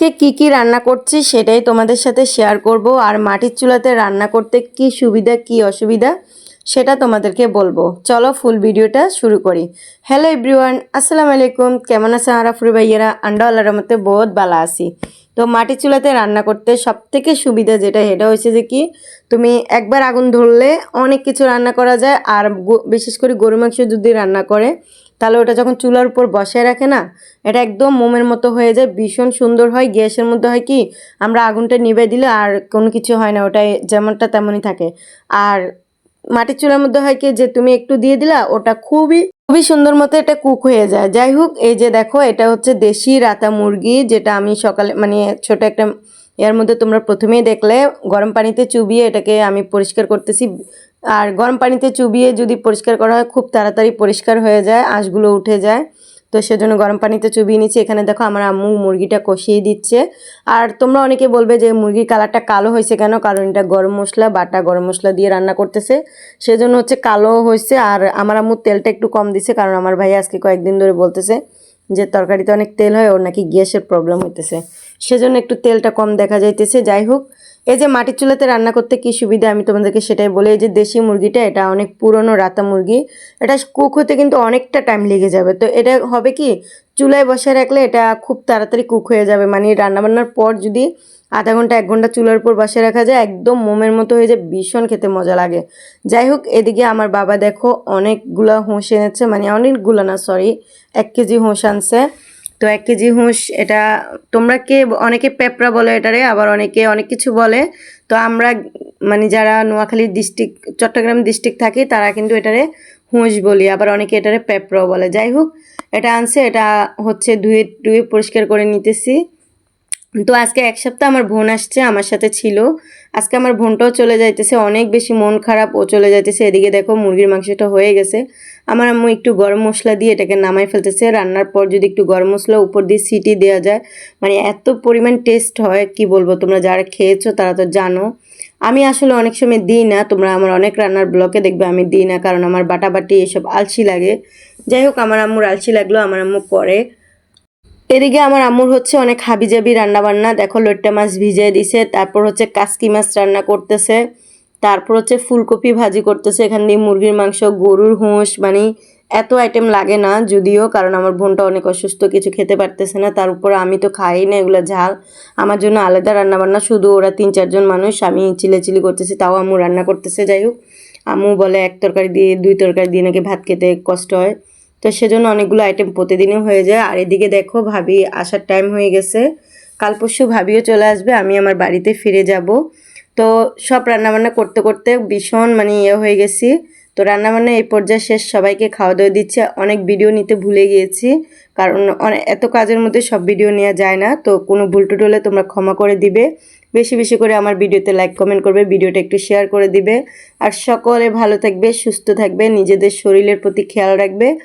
আজকে কি কি রান্না করছি সেটাই তোমাদের সাথে শেয়ার করব। আর মাটির চুলাতে রান্না করতে কি সুবিধা, কি অসুবিধা, সেটা তোমাদেরকে বলব। চলো ফুল ভিডিওটা শুরু করি। হ্যালো এভরিওয়ান আসসালামু আলাইকুম। কেমন আছেন আরাফুর ভাইয়েরা? আন্ডা আল্লাহর মধ্যে বহুত ভালো আছি। তো মাটির চুলাতে রান্না করতে সব থেকে সুবিধা যেটা এটা হয়েছে যে কি, তুমি একবার আগুন ধরলে অনেক কিছু রান্না করা যায়। আর বিশেষ করে গরু মাংস যদি রান্না করে তাহলে ওটা যখন চুলার উপর বসায় রাখে না, এটা একদম মোমের মতো হয়ে যায়, ভীষণ সুন্দর হয়, গ্যাসের মধ্যে হয় কি, আমরা আগুনটা নিভে দিলে আর কোনো কিছু হয় না, ওটাই যেমনটা তেমনই থাকে। আর মাটির চুলার মধ্যে হয় কি, যে তুমি একটু দিয়ে দিলা, ওটা খুবই খুবই সুন্দর মতো এটা কুক হয়ে যায়। যাই হোক, এই যে দেখো, এটা হচ্ছে দেশি রাতা মুরগি, যেটা আমি সকালে মানে ছোট একটা এর মধ্যে তোমরা প্রথমেই দেখলে, গরম পানিতে চুবিয়ে এটাকে আমি পরিষ্কার করতেছি আর গরম পানিতে চুবিয়ে যদি পরিষ্কার করা হয়, খুব তাড়াতাড়ি পরিষ্কার হয়ে যায়, আঁশগুলো উঠে যায়। তো সেজন্য গরম পানিতে চুবিয়ে নিচ্ছি। এখানে দেখো আমার আম্মু মুরগিটা কষিয়ে দিচ্ছে। আর তোমরা অনেকে বলবে যে মুরগির কালারটা কালো হয়েছে কেন? কারণ এটা গরম মশলা, বাটা গরম মশলা দিয়ে রান্না করতেছে। সেজন্য হচ্ছে কালো হয়েছে। আর আমার আম্মু তেলটা একটু কম দিছে, কারণ আমার ভাই আজকে কয়েকদিন ধরে বলতেছে যে তরকারিতে অনেক তেল হয়, ওর নাকি গ্যাসের প্রবলেম হইতেছে। সেজন্য একটু তেলটা কম দেখা যাইতেছে। যাই হোক, এই যে মাটির চুলাতে রান্না করতে কি সুবিধা? আমি তোমাদেরকে সেটাই বলি, এই যে দেশি মুরগিটা, এটা অনেক পুরনো রাতা মুরগি। এটা কুক হতে কিন্তু অনেকটা টাইম লেগে যাবে। তো এটা হবে কি? চুলায় বসে রাখলে এটা খুব তাড়াতাড়ি কুক হয়ে যাবে। মানে রান্নাবান্নার পর যদি আধা ঘণ্টা, এক ঘণ্টা চুলার উপর বসে রাখা যায়, একদম মোমের মতো হয়ে যায়, ভীষণ খেতে মজা লাগে। যাই হোক, এদিকে আমার বাবা দেখো অনেকগুলো হোঁশ এনেছে মানে অনেকগুলো না সরি এক কেজি হোঁশ আনছে। তো এক কেজি হুঁশ, এটা তোমরা কে, অনেকে পেপরা বলে এটারে, আবার অনেকে অনেক কিছু বলে। তো আমরা মানে যারা নোয়াখালী ডিস্ট্রিক্ট চট্টগ্রাম ডিস্ট্রিক্ট থাকি, তারা কিন্তু এটারে হুঁশ বলি, আবার অনেকে এটারে পেঁপড়াও বলে। যাই হোক, এটা আনছে, এটা হচ্ছে ধুয়ে ধুয়ে পরিষ্কার করে নিতেছি। তো আজকে এক সপ্তাহ আমার বোন আসছে, আমার সাথে ছিল। আজকে আমার বোনটাও চলে যাইতেছে, অনেক বেশি মন খারাপ, ও চলে যাইতেছে। এদিকে দেখো মুরগির মাংসটা হয়ে গেছে। আমার আম্মু একটু গরম মশলা দিয়ে এটাকে নামাই ফেলতেছে। রান্নার পর যদি একটু গরম মশলা উপর দিয়ে সিটি দেওয়া যায় মানে এত পরিমাণ টেস্ট হয়, কি বলব তোমরা যারা খেয়েছো তারা তো জানো। আমি আসলে অনেক সময় দিই না, তোমরা আমার অনেক রান্নার ব্লকে দেখবে আমি দিই না, কারণ আমার বাটাবাটি এসব আলসি লাগে। যাই হোক, আমার আম্মুর আলসি লাগল আমার আম্মু করে। এদিকে আমার আম্মুর হচ্ছে অনেক হাবিজাবি রান্না বান্না দেখো লইট্টা মাছ ভিজিয়ে দিছে, তারপর হচ্ছে কাসকি মাছ রান্না করতেছে, তারপর হচ্ছে ফুলকপি ভাজি করতেছে, এখান দিয়ে মুরগির মাংস, গরুর হোঁস মানে এত আইটেম লাগে না, যদিও, কারণ আমার বোনটা অনেক অসুস্থ, কিছু খেতে পারতেছে না, তার উপর আমি তো খাই না এগুলো ঝাল। আমার জন্য আলাদা রান্নাবান্না, শুধু ওরা তিন চারজন মানুষ, আমি চিলেচিলি করতেছি, তাও আম্মু রান্না করতেছে, যাই হোক। আম্মু বলে, এক তরকারি দিয়ে, দুই তরকারি দিয়ে নাকি ভাত খেতে কষ্ট হয়। তো সেজন্য অনেকগুলো আইটেম প্রতিদিনই হয়ে যায়। আর এদিকে দেখো ভাবি, আসার টাইম হয়ে গেছে। কাল পরশু ভাবিও চলে আসবে, আমি আমার বাড়িতে ফিরে যাব। তো সব রান্নাবান্না করতে করতে ভীষণ মানে ইয়ে হয়ে গেছি। তো রান্নাবান্না এই পর্যায়ে শেষ, সবাইকে খাওয়া দাওয়া দিচ্ছে। অনেক ভিডিও নিতে ভুলে গিয়েছি, কারণ অনে- এত কাজের মধ্যে সব ভিডিও নেওয়া যায় না। তো কোনো ভুল টুট হলে তোমরা ক্ষমা করে দিবে। বেশি বেশি করে আমার ভিডিওতে লাইক কমেন্ট করবে ভিডিওটা একটু শেয়ার করে দিবে। আর সকলে ভালো থাকবে, সুস্থ থাকবে, নিজেদের শরীরের প্রতি খেয়াল রাখবে।